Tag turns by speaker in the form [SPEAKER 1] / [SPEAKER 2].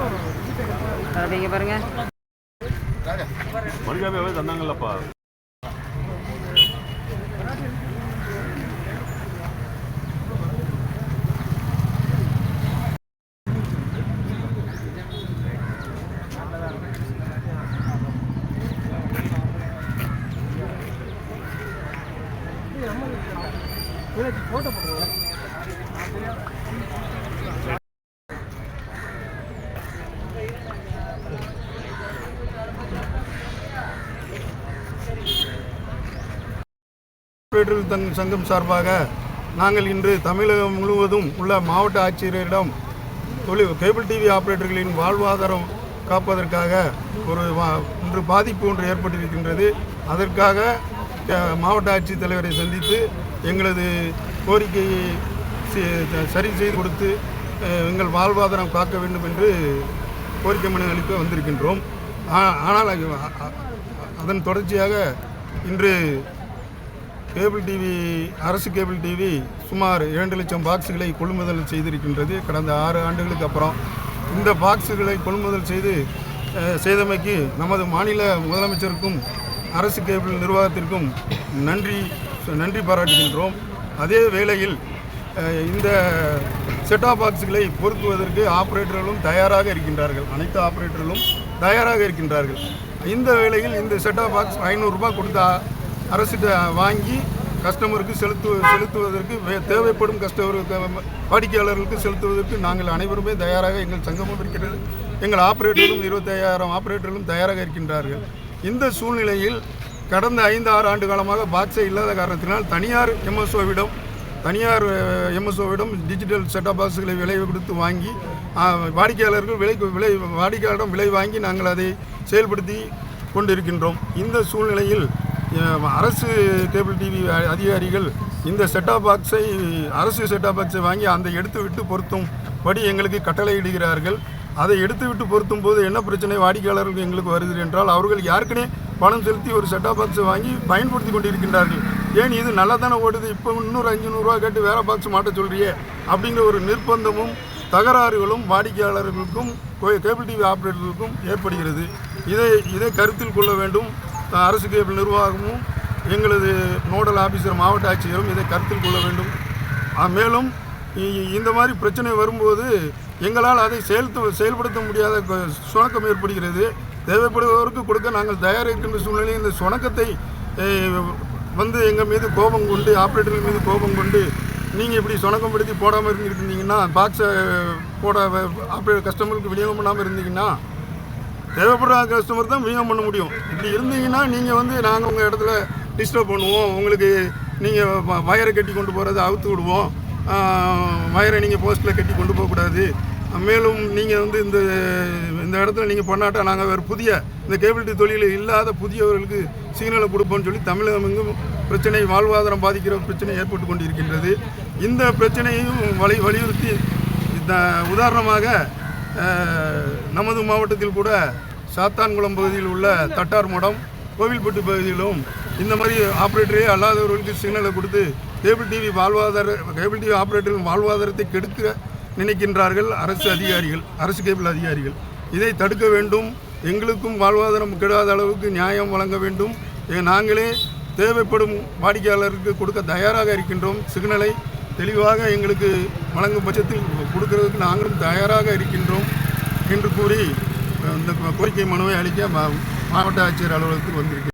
[SPEAKER 1] அப்படிங்க பாருங்க.
[SPEAKER 2] மணிக்காமையாவே தந்தாங்கல்லப்பா?
[SPEAKER 3] ஆபரேட்டர் தங் சங்கம் சார்பாக நாங்கள் இன்று தமிழகம் முழுவதும் உள்ள மாவட்ட ஆட்சியரிடம் தொழில் கேபிள் டிவி ஆப்ரேட்டர்களின் வாழ்வாதாரம் காப்பதற்காக ஒரு வா- இன்று பாதிப்பு ஒன்று ஏற்பட்டிருக்கின்றது. அதற்காக மாவட்ட ஆட்சித்தலைவரை சந்தித்து எங்களது கோரிக்கையை சரி செய்து கொடுத்து எங்கள் வாழ்வாதாரம் காக்க வேண்டும் என்று கோரிக்கை மனு அளிக்க வந்திருக்கின்றோம். ஆ- ஆனால் அதன் தொடர்ச்சியாக இன்று கேபிள் டிவி அரசு கேபிள் டிவி சுமார் இரண்டு லட்சம் பாக்ஸுகளை கொள்முதல் செய்திருக்கின்றது. கடந்த ஆறு ஆண்டுகளுக்கு அப்புறம் இந்த பாக்ஸுகளை கொள்முதல் செய்து செய்தமைக்கு நமது மாநில முதலமைச்சருக்கும் அரசு கேபிள் நிர்வாகத்திற்கும் நன்றி நன்றி பாராட்டுகின்றோம். அதே வேளையில் இந்த செட்டாப் பாக்ஸுகளை பொருத்துவதற்கு ஆப்ரேட்டர்களும் தயாராக இருக்கின்றார்கள். அனைத்து ஆப்ரேட்டர்களும் தயாராக இருக்கின்றார்கள். இந்த வேளையில் இந்த செட்டாப் பாக்ஸ் ஐநூறுரூபா கொடுத்தா அரசிட்ட வாங்கி கஸ்டமருக்கு செலுத்து செலுத்துவதற்கு வே- தேவைப்படும் கஸ்டமருக்கு வாடிக்கையாளர்களுக்கு செலுத்துவதற்கு நாங்கள் அனைவருமே தயாராக எங்கள் சங்கமும் இருக்கிறது எங்கள் ஆப்ரேட்டர்களும் இருபத்தையாயிரம் ஆப்ரேட்டர்களும் தயாராக இருக்கின்றார்கள். இந்த சூழ்நிலையில் கடந்த ஐந்து ஆறு ஆண்டு காலமாக பாக்ஸே இல்லாத காரணத்தினால் தனியார் எம்எஸ்ஓவிடம் தனியார் எம்எஸ்ஓவிடம் டிஜிட்டல் செட்டப் பாக்ஸுகளை விலை கொடுத்து வாங்கி வாடிக்கையாளர்கள் விலை விலை வாடிக்கையாளரிடம் விலை வாங்கி நாங்கள் அதை செயல்படுத்தி கொண்டிருக்கின்றோம். இந்த சூழ்நிலையில் அரசு கேபிள் டிவி அதிகாரிகள் இந்த செட்டாப் பாக்ஸை அரசு செட்டாப் பாக்ஸை வாங்கி அந்த எடுத்து விட்டு பொருத்தும் படி எங்களுக்கு கட்டளையிடுகிறார்கள். அதை எடுத்து விட்டு பொருத்தும் போது என்ன பிரச்சனை? வாடிக்கையாளர்கள் எங்களுக்கு வருது என்றால் அவர்கள் யாருக்குனே பணம் செலுத்தி ஒரு செட்டாப் பாக்ஸை வாங்கி பயன்படுத்தி கொண்டிருக்கின்றார்கள். ஏன் இது நல்லா தானே ஓடுது? இப்போ இன்னொரு அஞ்சு நூறுரூவா கேட்டு வேற பாக்ஸ் மாட்ட சொல்கிறியே அப்படிங்கிற ஒரு நிர்பந்தமும் தகராறுகளும் வாடிக்கையாளர்களுக்கும் கேபிள் டிவி ஆப்ரேட்டர்களுக்கும் ஏற்படுகிறது. இதை இதை கருத்தில் கொள்ள வேண்டும். அரசு கேபிள் நிர்வாகமும் எங்களது நோடல் ஆஃபீஸர் மாவட்ட ஆட்சியரும் இதை கருத்தில் கொள்ள வேண்டும். மேலும் இ- இந்த மாதிரி பிரச்சனை வரும்போது எங்களால் அதை செயல்த்து செயல்படுத்த முடியாத சுணக்கம் ஏற்படுகிறது. தேவைப்படுபவருக்கு கொடுக்க நாங்கள் தயார் இருக்கின்ற சூழ்நிலையில் இந்த சுணக்கத்தை வந்து எங்கள் மீது கோபம் கொண்டு ஆப்ரேட்டர்கள் மீது கோபம் கொண்டு நீங்கள் இப்படி சுணக்கப்படுத்தி போடாமல் இருந்துருந்தீங்கன்னா பாக்ஸை போட ஆப்ரேட் கஸ்டமருக்கு விநியோகம் பண்ணாமல் இருந்தீங்கன்னா தேவைப்படுற கஸ்டமர் தான் விநியோகம் பண்ண முடியும். இப்படி இருந்தீங்கன்னா நீங்கள் வந்து நாங்கள் உங்கள் இடத்துல டிஸ்டர்ப் பண்ணுவோம். உங்களுக்கு நீங்கள் வயரை கட்டி கொண்டு போகிறத அவுத்து விடுவோம். வயரை நீங்கள் போஸ்ட்டில் கட்டி கொண்டு போகக்கூடாது. மேலும் நீங்கள் வந்து இந்த இந்த இடத்துல நீங்கள் பண்ணாட்டா நாங்கள் வேறு புதிய இந்த கேபிள் டி தொழிலில் இல்லாத புதியவர்களுக்கு சிக்னலை கொடுப்போம்னு சொல்லி தமிழகம் எங்கும் பிரச்சனை வாழ்வாதாரம் பாதிக்கிற பிரச்சனை ஏற்பட்டு கொண்டிருக்கின்றது. இந்த பிரச்சனையும் வலி வலியுறுத்தி இந்த உதாரணமாக நமது மாவட்டத்தில் கூட சாத்தான்குளம் பகுதியில் உள்ள தட்டார் மடம் கோவில்பட்டு பகுதியிலும் இந்த மாதிரி ஆப்ரேட்டரே அல்லாதவர்களுக்கு சிக்னலை கொடுத்து கேபிள் டிவி வாழ்வாதார கேபிள் டிவி ஆப்ரேட்டரின் வாழ்வாதாரத்தை கெடுக்க நினைக்கின்றார்கள் அரசு அதிகாரிகள் அரசு கேபிள் அதிகாரிகள். இதை தடுக்க வேண்டும். எங்களுக்கும் வாழ்வாதாரம் கெடாத அளவுக்கு நியாயம் வழங்க வேண்டும். நாங்களே தேவைப்படும் வாடிக்கையாளருக்கு கொடுக்க தயாராக இருக்கின்றோம். சிக்னலை தெளிவாக எங்களுக்கு வழங்கும் பட்சத்தில் கொடுக்கறதுக்கு நாங்களும் தயாராக இருக்கின்றோம் என்று கூறி இந்த கோரிக்கை மனுவை அளிக்க மா- மாவட்ட ஆட்சியர் அலுவலகத்துக்கு வந்திருக்கிறோம்